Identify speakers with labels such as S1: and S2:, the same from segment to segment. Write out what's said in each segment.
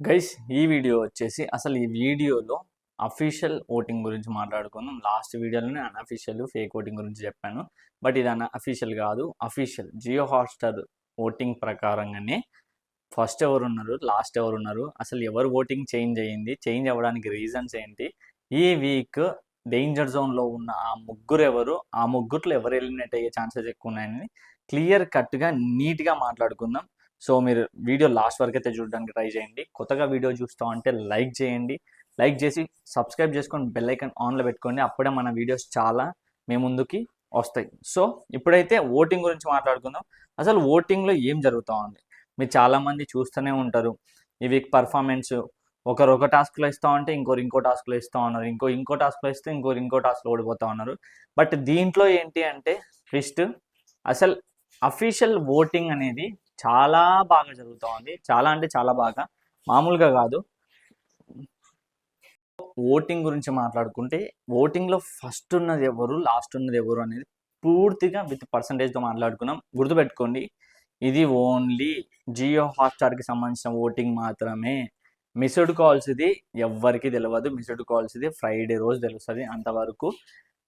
S1: Guys ఈ video వచ్చేసి అసలు ఈ వీడియోలో అఫీషియల్ ఓటింగ్ గురించి మాట్లాడుకుందాం. లాస్ట్ వీడియోలోనే అన్అఫీషియల్ ఫేక్ ఓటింగ్ గురించి చెప్పాను. బట్ ఇది అన్న అఫీషియల్ కాదు. అఫీషియల్ జియో హాట్స్టార్ ఓటింగ్ ప్రకారంగానే ఫస్ట్ ఎవరు ఉన్నారు లాస్ట్ ఎవరు ఉన్నారు అసలు ఎవరు ఓటింగ్ చేంజ్ అయ్యింది చేంజ్ అవ్వడానికి రీజన్స్ ఏంటి? ఈ వీక్ డేంజర్ జోన్లో ఉన్న ఆ ముగ్గురు ఎవరు ఆ ముగ్గురులో ఎవరు ఎలిమినేట్ అయ్యే ఛాన్సెస్ ఎక్కువ ఉన్నాయని క్లియర్ కట్గా నీట్గా మాట్లాడుకుందాం. సో మీరు వీడియో లాస్ట్ వరకు అయితే చూడడానికి ట్రై చేయండి. కొత్తగా వీడియో చూస్తూ అంటే లైక్ చేయండి. లైక్ చేసి సబ్స్క్రైబ్ చేసుకొని బెల్ ఐకన్ ఆన్లో పెట్టుకోండి. అప్పుడే మన వీడియోస్ చాలా మీ ముందుకి వస్తాయి. సో ఇప్పుడైతే ఓటింగ్ గురించి మాట్లాడుకుందాం. అసలు ఓటింగ్లో ఏం జరుగుతూ ఉంది? మీరు చాలామంది చూస్తూనే ఉంటారు. ఈ వీక్ పర్ఫార్మెన్స్ ఒకరు ఒక టాస్క్లో ఇస్తూ ఉంటే ఇంకోరు ఇంకో టాస్క్లో ఇస్తూ ఉన్నారు. ఇంకో ఇంకో టాస్క్లో ఇస్తే ఇంకోరు ఇంకో టాస్క్లో ఓడిపోతూ ఉన్నారు. బట్ దీంట్లో ఏంటి అంటే ట్విస్ట్ అసలు అఫీషియల్ ఓటింగ్ అనేది చాలా బాగా జరుగుతూ ఉంది చాలా అంటే చాలా బాగా. మామూలుగా కాదు. ఓటింగ్ గురించి మాట్లాడుకుంటే ఓటింగ్లో ఫస్ట్ ఉన్నది ఎవరు లాస్ట్ ఉన్నది ఎవరు అనేది పూర్తిగా విత్ పర్సంటేజ్తో మాట్లాడుకున్నాం. గుర్తుపెట్టుకోండి ఇది ఓన్లీ జియో హాట్స్టార్కి సంబంధించిన ఓటింగ్ మాత్రమే. మిస్డ్ కాల్స్ ఇది ఎవ్వరికి తెలియదు మిస్డ్ కాల్స్ ఇది ఫ్రైడే రోజు తెలుస్తుంది అంతవరకు.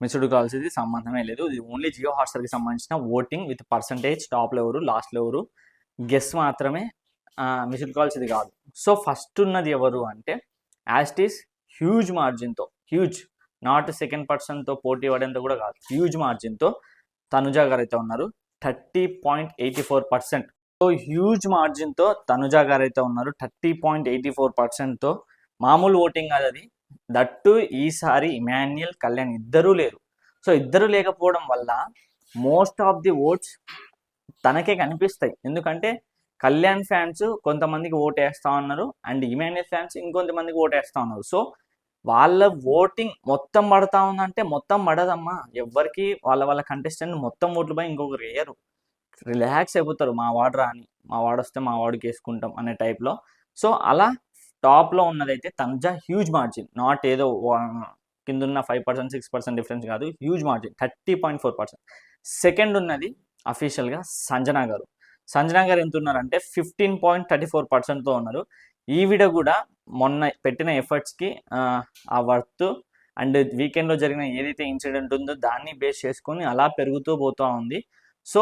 S1: మిస్డ్ కాల్స్ ఇది సంబంధమే లేదు. ఇది ఓన్లీ జియో హాట్స్టార్కి సంబంధించిన ఓటింగ్ విత్ పర్సంటేజ్ టాప్లో ఎవరు లాస్ట్లో ఎవరు. గెస్ మాత్రమే మిస్డ్ కాల్స్ ఇది కాదు. సో ఫస్ట్ ఉన్నది ఎవరు అంటే యాస్టీస్ హ్యూజ్ మార్జిన్తో హ్యూజ్ నాట్ సెకండ్ పర్సన్తో పోటీ పడేంత కూడా కాదు హ్యూజ్ మార్జిన్తో తనుజా గారు అయితే ఉన్నారు thirty point eighty four percent. So huge మార్జిన్తో Tanuja గారు అయితే ఉన్నారు థర్టీ పాయింట్ ఎయిటీ ఫోర్ పర్సెంట్తో. మామూలు ఓటింగ్ కాదు అది. దట్టు ఈసారి ఇమాన్యుయల్ కళ్యాణ్ ఇద్దరూ లేరు. సో ఇద్దరు లేకపోవడం వల్ల మోస్ట్ ఆఫ్ ది ఓట్స్ తనకే కనిపిస్తాయి. ఎందుకంటే కళ్యాణ్ ఫ్యాన్స్ కొంతమందికి ఓట్ వేస్తా ఉన్నారు. అండ్ ఇమాన్యుయల్ ఫ్యాన్స్ ఇంకొంతమందికి ఓటు వేస్తా ఉన్నారు. సో వాళ్ళ ఓటింగ్ మొత్తం పడతా ఉందంటే మొత్తం పడదమ్మా. ఎవరికి వాళ్ళ వాళ్ళ కంటెస్టెంట్ మొత్తం ఓట్లు పోయి ఇంకొకరు వేయరు. రిలాక్స్ అయిపోతారు. మా వాడు రాని మా వాడు వస్తే మా వాడికి వేసుకుంటాం అనే టైప్లో సో అలా టాప్లో ఉన్నదైతే తనుజా హ్యూజ్ మార్జిన్ నాట్ ఏదో కింద ఉన్న five percent six percent difference కాదు. Huge margin thirty point four percent second ఉన్నది అఫీషియల్గా సంజనా గారు. సంజనా గారు ఎంత ఉన్నారంటే ఫిఫ్టీన్ పాయింట్ థర్టీ ఫోర్ పర్సెంట్తో ఉన్నారు. ఈవిడ కూడా మొన్న పెట్టిన ఎఫర్ట్స్కి ఆ వర్త్ అండ్ వీకెండ్లో జరిగిన ఏదైతే ఇన్సిడెంట్ ఉందో దాన్ని బేస్ చేసుకొని అలా పెరుగుతూ పోతూ ఉంది. సో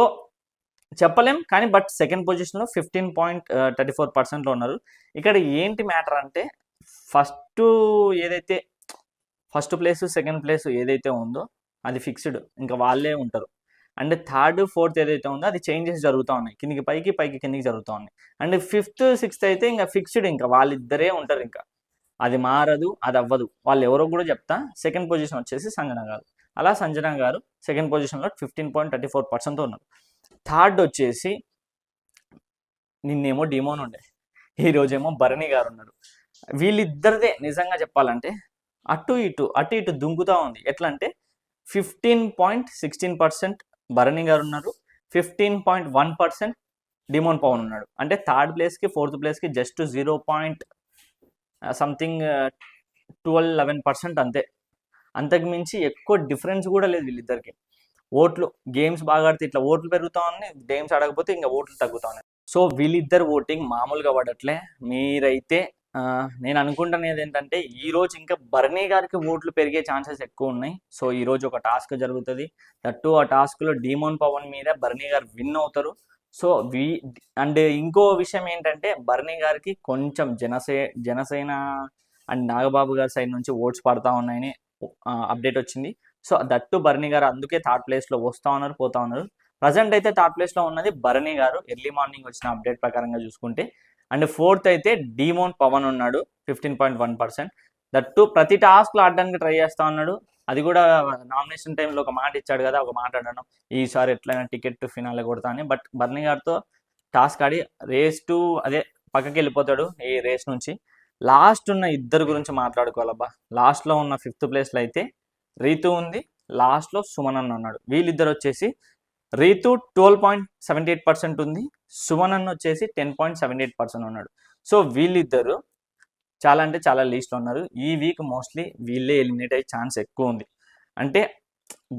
S1: చెప్పలేం కానీ బట్ సెకండ్ పొజిషన్లో ఫిఫ్టీన్ పాయింట్ థర్టీ ఫోర్ పర్సెంట్లో ఉన్నారు. ఇక్కడ ఏంటి మ్యాటర్ అంటే ఫస్ట్ ఏదైతే ఫస్ట్ ప్లేస్ సెకండ్ ప్లేస్ ఏదైతే ఉందో అది ఫిక్స్డ్ ఇంకా వాళ్ళే ఉంటారు. అండ్ థర్డ్ ఫోర్త్ ఏదైతే ఉందో అది చేంజెస్ జరుగుతూ ఉన్నాయి. కిందికి పైకి పైకి కిందికి జరుగుతూ ఉన్నాయి. అండ్ ఫిఫ్త్ సిక్స్త్ అయితే ఇంకా ఫిక్స్డ్ ఇంకా వాళ్ళిద్దరే ఉంటారు ఇంకా. అది మారదు అది అవ్వదు. వాళ్ళు ఎవరో కూడా చెప్తా సెకండ్ పొజిషన్ వచ్చేసి సంజన గారు. అలా సంజన గారు సెకండ్ పొజిషన్లో ఫిఫ్టీన్ పాయింట్ థర్టీ ఫోర్ పర్సెంట్తో ఉన్నారు. థర్డ్ వచ్చేసి నిన్నేమో డిమోన్ ఉండే ఈరోజేమో భరణి గారు ఉన్నారు. వీళ్ళిద్దరిదే నిజంగా చెప్పాలంటే అటు ఇటు అటు ఇటు దుంకుతూ ఉంది. ఎట్లా అంటే fifteen point sixteen percent Bharani గారు ఉన్నారు. Fifteen point one percent Demon Pavan ఉన్నాడు. అంటే థర్డ్ ప్లేస్కి ఫోర్త్ ప్లేస్కి just zero point something twelve eleven percent అంతే. అంతకు మించి ఎక్కువ డిఫరెన్స్ కూడా లేదు వీళ్ళిద్దరికి. ఓట్లు గేమ్స్ బాగా ఆడితే ఇట్లా ఓట్లు పెరుగుతా ఉన్నాయి గేమ్స్ ఆడకపోతే ఇంకా ఓట్లు తగ్గుతా ఉన్నాయి. సో వీళ్ళిద్దరు ఓటింగ్ మామూలుగా పడట్లే. మీరైతే నేను అనుకుంటున్నది ఏంటంటే ఈ రోజు ఇంకా బర్నీ గారికి ఓట్లు పెరిగే ఛాన్సెస్ ఎక్కువ ఉన్నాయి. సో ఈ రోజు ఒక టాస్క్ జరుగుతుంది. దట్టు ఆ టాస్క్లో డీమోన్ పవన్ మీద బర్నీ గారు విన్ అవుతారు. సో వి అండ్ ఇంకో విషయం ఏంటంటే బర్నీ గారికి కొంచెం జనసే జనసేన అండ్ నాగబాబు గారి సైడ్ నుంచి ఓట్స్ పడతా ఉన్నాయని అప్డేట్ వచ్చింది. సో దట్టు బర్నీ గారు అందుకే థర్డ్ ప్లేస్లో వస్తూ ఉన్నారు పోతా ఉన్నారు. ప్రజెంట్ అయితే థర్డ్ ప్లేస్లో ఉన్నది బర్నీ గారు. ఎర్లీ మార్నింగ్ వచ్చిన అప్డేట్ ప్రకారంగా చూసుకుంటే అండ్ ఫోర్త్ అయితే డీమోన్ పవన్ ఉన్నాడు fifteen point one percent that ప్రతి టాస్క్లో ఆడడానికి ట్రై చేస్తా ఉన్నాడు. అది కూడా నామినేషన్ టైంలో ఒక మాట ఇచ్చాడు కదా ఒక మాట అడడం ఈసారి ఎట్లయినా టికెట్ ఫినాలే కొడతా అని. బట్ బర్నీ గారితో టాస్క్ ఆడి రేస్ టు అదే పక్కకి వెళ్ళిపోతాడు ఈ రేస్ నుంచి. లాస్ట్ ఉన్న ఇద్దరు గురించి మాట్లాడుకోవాలబ్బా. లాస్ట్లో ఉన్న ఫిఫ్త్ ప్లేస్లో అయితే రీతు ఉంది లాస్ట్లో సుమన్ అన్న ఉన్నాడు. వీళ్ళిద్దరు వచ్చేసి Ritu twelve point seventy eight percent ఉంది. సుమన్ వచ్చేసి ten point seventy eight percent ఉన్నాడు. సో వీళ్ళిద్దరు చాలా అంటే చాలా లీస్ట్లో ఉన్నారు. ఈ వీక్ మోస్ట్లీ వీళ్ళే ఎలిమినేట్ అయ్యే ఛాన్స్ ఎక్కువ ఉంది. అంటే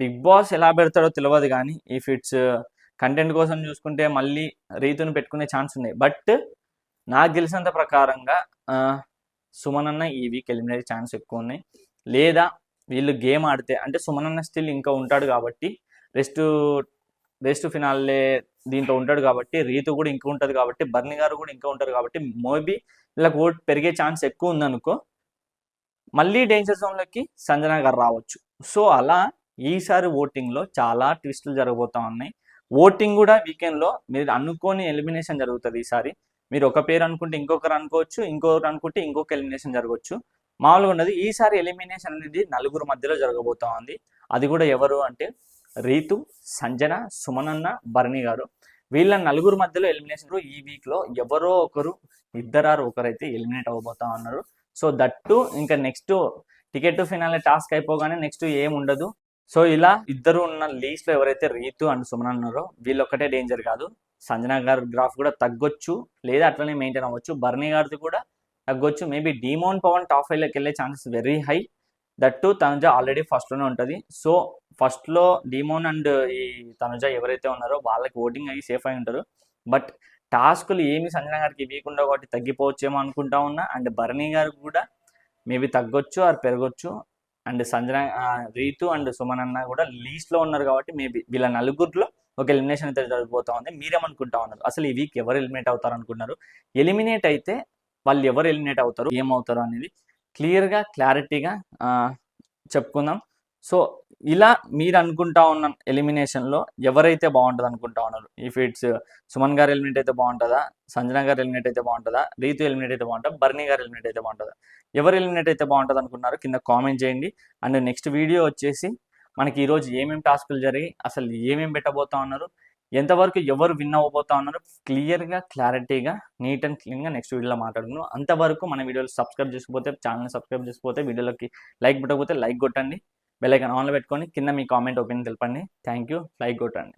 S1: బిగ్ బాస్ ఎలా పెడతాడో తెలియదు కానీ ఈ ఫిట్స్ కంటెంట్ కోసం చూసుకుంటే మళ్ళీ రీతును పెట్టుకునే ఛాన్స్ ఉన్నాయి. బట్ నాకు తెలిసినంత ప్రకారంగా సుమన్ అన్న ఈ వీక్ ఎలిమినేట్ ఛాన్స్ ఎక్కువ ఉన్నాయి. లేదా వీళ్ళు గేమ్ ఆడితే అంటే సుమన్ అన్న స్టిల్ ఇంకా ఉంటాడు కాబట్టి రెస్ట్ రెస్ట్ ఫినాలే దీంట్లో ఉంటాడు కాబట్టి రీతు కూడా ఇంకా ఉంటుంది కాబట్టి బర్ని గారు కూడా ఇంకా ఉంటారు కాబట్టి మేబీ వీళ్ళకి ఓట్ పెరిగే ఛాన్స్ ఎక్కువ ఉందనుకో మళ్ళీ డేంజర్ జోన్లోకి సంజన గారు రావచ్చు. సో అలా ఈసారి ఓటింగ్లో చాలా ట్విస్టులు జరగబోతా ఉన్నాయి. ఓటింగ్ కూడా వీకెండ్లో మీరు అనుకోని ఎలిమినేషన్ జరుగుతుంది ఈసారి. మీరు ఒక పేరు అనుకుంటే ఇంకొకరు అనుకోవచ్చు ఇంకొకరు అనుకుంటే ఇంకొక ఎలిమినేషన్ జరగవచ్చు. మామూలుగా ఉన్నది ఈసారి ఎలిమినేషన్ అనేది నలుగురు మధ్యలో జరగబోతా ఉంది. అది కూడా ఎవరు అంటే రీతు సంజన సుమనన్న భరణి గారు. వీళ్ళ నలుగురు మధ్యలో ఎలిమినేషన్ ఈ వీక్లో ఎవరో ఒకరు ఇద్దరారు ఒకరైతే ఎలిమినేట్ అవ్వబోతా ఉన్నారు. సో దట్టు ఇంకా నెక్స్ట్ టికెట్ ఫినాలే టాస్క్ అయిపోగానే నెక్స్ట్ ఏం ఉండదు. సో ఇలా ఇద్దరు ఉన్న లీస్ట్లో ఎవరైతే రీతు అండ్ సుమన్ ఉన్నారో వీళ్ళొక్కటే డేంజర్ కాదు. సంజన గారు గ్రాఫ్ కూడా తగ్గొచ్చు లేదా అట్లనే మెయింటైన్ అవ్వచ్చు. బర్నీ గారిది కూడా తగ్గొచ్చు. మేబీ డీమోన్ పవన్ టాప్ ఫైవ్లోకి వెళ్ళే chances very high that Tanuja already ఫస్ట్లోనే ఉంటుంది. సో ఫస్ట్లో డీమోన్ అండ్ ఈ తనుజ ఎవరైతే ఉన్నారో వాళ్ళకి ఓటింగ్ అయ్యి సేఫ్ అయి ఉంటారు. బట్ టాస్కులు ఏమి సంజన గారికి ఇవ్వకుండా ఒకటి తగ్గిపోవచ్చేమో అనుకుంటా ఉన్నా. అండ్ భరణి గారు కూడా మేబీ తగ్గొచ్చు ఆర్ పెరగొచ్చు. అండ్ సంజన రీతు అండ్ సుమన్ అన్న కూడా లీస్ట్లో ఉన్నారు కాబట్టి మేబీ వీళ్ళ నలుగురిలో ఒక ఎలిమినేషన్ అయితే జరిగిపోతా ఉంది. మీరేమనుకుంటా ఉన్నారు? అసలు ఈ వీక్ ఎవరు ఎలిమినేట్ అవుతారు అనుకున్నారు? ఎలిమినేట్ అయితే వాళ్ళు ఎవరు ఎలిమినేట్ అవుతారు? ఏమవుతారు అనేది క్లియర్గా క్లారిటీగా చెప్పుకుందాం. సో ఇలా మీరు అనుకుంటా ఉన్న ఎలిమినేషన్లో ఎవరైతే బాగుంటుంది అనుకుంటా ఉన్నారు? ఇఫ్ ఇట్స్ సుమన్ గారు ఎలిమినేట్ అయితే బాగుంటుందా? సంజన గారు ఎలిమినేట్ అయితే బాగుంటుందా? రీతు ఎలిమినేట్ అయితే బాగుంటుందా? బర్నీ గారు ఎలిమినేట్ అయితే బాగుంటుందా? ఎవరు ఎలిమినేట్ అయితే బాగుంటుంది అనుకున్నారు? కింద కామెంట్ చేయండి. అండ్ నెక్స్ట్ వీడియో వచ్చేసి మనకి ఈరోజు ఏమేమి టాస్కులు జరిగి అసలు ఏమేమి పెట్టబోతా ఉన్నారు? ఎంతవరకు ఎవరు విన్ అవ్వబోతా ఉన్నారు? క్లియర్గా క్లారిటీగా నీట్ అండ్ క్లీన్గా నెక్స్ట్ వీడియోలో మాట్లాడుకున్నాం అంతవరకు మన వీడియోలు సబ్స్క్రైబ్ చేసుకోకపోతే ఛానల్ సబ్స్క్రైబ్ చేసుకోకపోతే వీడియోలోకి లైక్ పెట్టకపోతే లైక్ కొట్టండి. బెల్ ఐకాన్ ఆన్లో పెట్టుకొని కింద మీ కామెంట్ ఓపెన్ తెలపండి. Thank you. లైక్ కొట్టండి.